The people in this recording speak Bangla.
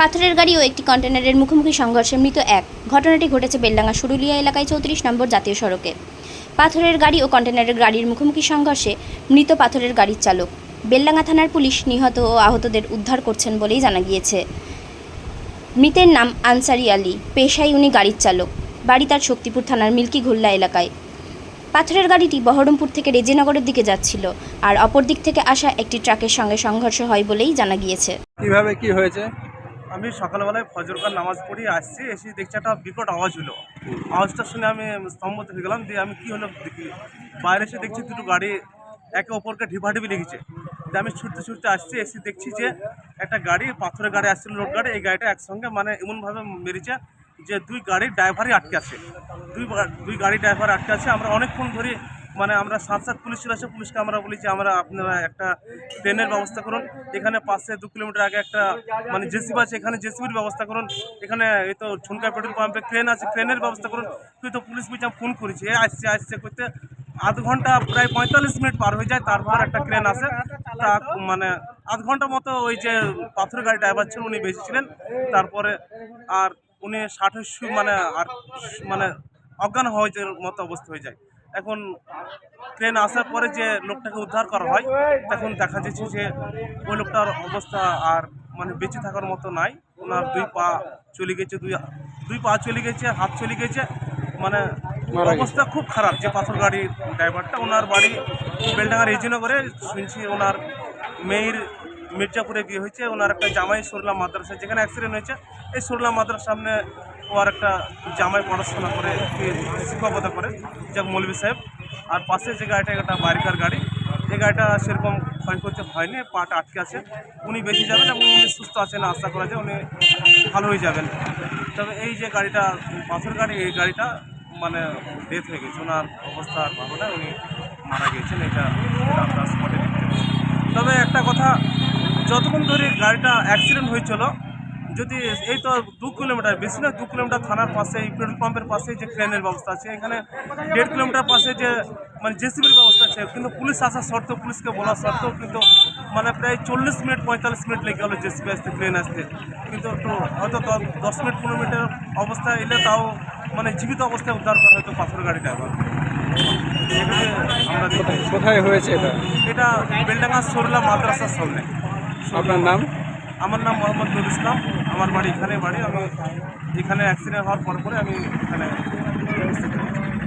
পাথরের গাড়ি ও একটি কন্টেনারের মুখোমুখি সংঘর্ষে মৃত এক। ঘটনাটি ঘটেছে বেলডাঙ্গা সুরুলিয়া এলাকায় চৌত্রিশ নম্বর জাতীয় সড়কে। পাথরের গাড়ি ও কন্টেনারের গাড়ির মুখোমুখি সংঘর্ষে মৃত পাথরের গাড়ির চালক। বেলডাঙ্গা থানার পুলিশ নিহত ও আহতদের উদ্ধার করছেন বলেই জানা গিয়েছে। মৃতের নাম আনসারি আলী, পেশায় উনি গাড়ির চালক। বাড়ি তার শক্তিপুর থানার মিল্কি ঘুল্লা এলাকায়। পাথরের গাড়িটি বহরমপুর থেকে রেজিনগরের দিকে যাচ্ছিল আর অপর দিক থেকে আসা একটি ট্রাকের সঙ্গে সংঘর্ষ হয় বলেই জানা গিয়েছে। কীভাবে কি হয়েছে? আমি সকালবেলায় ফজরকার নামাজ পড়ি আসছি এসে দেখছি একটা বিকট আওয়াজ হলো। আওয়াজটা শুনে আমি স্তম্ভিত হয়ে গেলাম দিয়ে আমি কি হলো দেখি বাইরে এসে দেখছি দুটো গাড়ি একে অপরকে ঢিপাঢিপি লেগেছে। দিয়ে আমি ছুটতে ছুটতে আসছি এসে দেখছি যে একটা গাড়ি পাথরের গাড়ি আসছিল লোড গাড়ি এই গাড়িটা একসঙ্গে মানে এমনভাবে মেরেছে যে দুই গাড়ির ড্রাইভারই আটকে আছে। দুই দুই গাড়ি ড্রাইভার আটকে আছে আমরা অনেকক্ষণ ধরে মানে আমরা সাত সাত পুলিশ ছিল সে পুলিশকে আমরা বলি যে আমরা আপনারা একটা ট্রেনের ব্যবস্থা করুন। এখানে পাশে দু কিলোমিটার আগে একটা মানে জেসিবি আছে, এখানে জেসিবির ব্যবস্থা করুন। এখানে এই তো ঝুনকা পেট্রোল পাম্পে ক্রেন আছে ক্রেনের ব্যবস্থা করুন। তুই তো পুলিশ পিছনে ফোন করেছি আসছে আসছে করতে আধ ঘণ্টা প্রায় পঁয়তাল্লিশ মিনিট পার হয়ে যায়, তারপর একটা ক্রেন আসে। তা মানে আধ ঘণ্টা মতো ওই যে পাথরের গাড়ি ড্রাইভার ছিল, উনি বেশি ছিলেন। তারপরে আর উনি ষাট মানে আর মানে অজ্ঞান হওয়ার মতো অবস্থা হয়ে যায়। এখন ট্রেন আসার পরে যে লোকটাকে উদ্ধার করা হয় তখন দেখা যাচ্ছে যে ওই লোকটার অবস্থা আর মানে বেঁচে থাকার মতো নাই। ওনার দুই পা চলে গেছে দুই দুই পা চলে গেছে হাত চলে গেছে। মানে অবস্থা খুব খারাপ যে পাথর গাড়ির ড্রাইভারটা। ওনার বাড়ি বেলডাঙ্গার রেজিনগরে শুনছি ওনার মেয়ের মির্জাপুরে বিয়ে হয়েছে, ওনার একটা জামাই সরলা মাদ্রাসা, যেখানে অ্যাক্সিডেন্ট হয়েছে। এই সরলা মাদ্রাসার সামনে ওর একটা জামাই পড়াশোনা করে শিক্ষকতা করে, যাক মৌলভী সাহেব। আর পাশে যে গাড়িটা একটা বারিকার গাড়ি। এই গাড়িটা সেরকম ক্ষয়ক্ষতি হয়নি, পাটা আটকে আছে। উনি বেঁচে যাবেন এবং উনি সুস্থ আছেন, আশা করা যায় উনি ভালো হয়ে যাবেন। তবে এই যে গাড়িটা পাথর গাড়ি, এই গাড়িটা মানে ডেথ হয়ে গেছে। ওনার অবস্থা আর ভালো না, উনি মারা গিয়েছেন, এটা তবে একটা কথা যতক্ষণ ধরে গাড়িটা অ্যাক্সিডেন্ট হয়েছিল যদি এই তো দু কিলোমিটার বেশি না দু কিলোমিটার থানার পাশে এই পেট্রোল পাম্পের পাশে যে ট্রেনের ব্যবস্থা আছে এখানে দেড় কিলোমিটার পাশে যে মানে জেসিবির ব্যবস্থা আছে কিন্তু পুলিশ আসা সত্ত্বেও পুলিশকে বলা সত্ত্বেও কিন্তু মানে প্রায় চল্লিশ মিনিট পঁয়তাল্লিশ মিনিট লেগে গেলো জেসিবি আসতে ট্রেন আসতে। কিন্তু একটু হয়তো দশ মিনিট পনেরো মিনিটের অবস্থা এলে তাও মানে জীবিত অবস্থায় উদ্ধার করা হয়তো পাথর গাড়িটা আবার দেখি। কোথায় হয়েছে এটা? এটা বেলডাঙ্গা সরলা মাদ্রাসার সামনে। আপনার নাম আমার নাম মোহাম্মদ নুর ইসলাম আমার বাড়ি এখানে বাড়ি আমি এখানে অ্যাক্সিডেন্ট হওয়ার পর পরে আমি এখানে।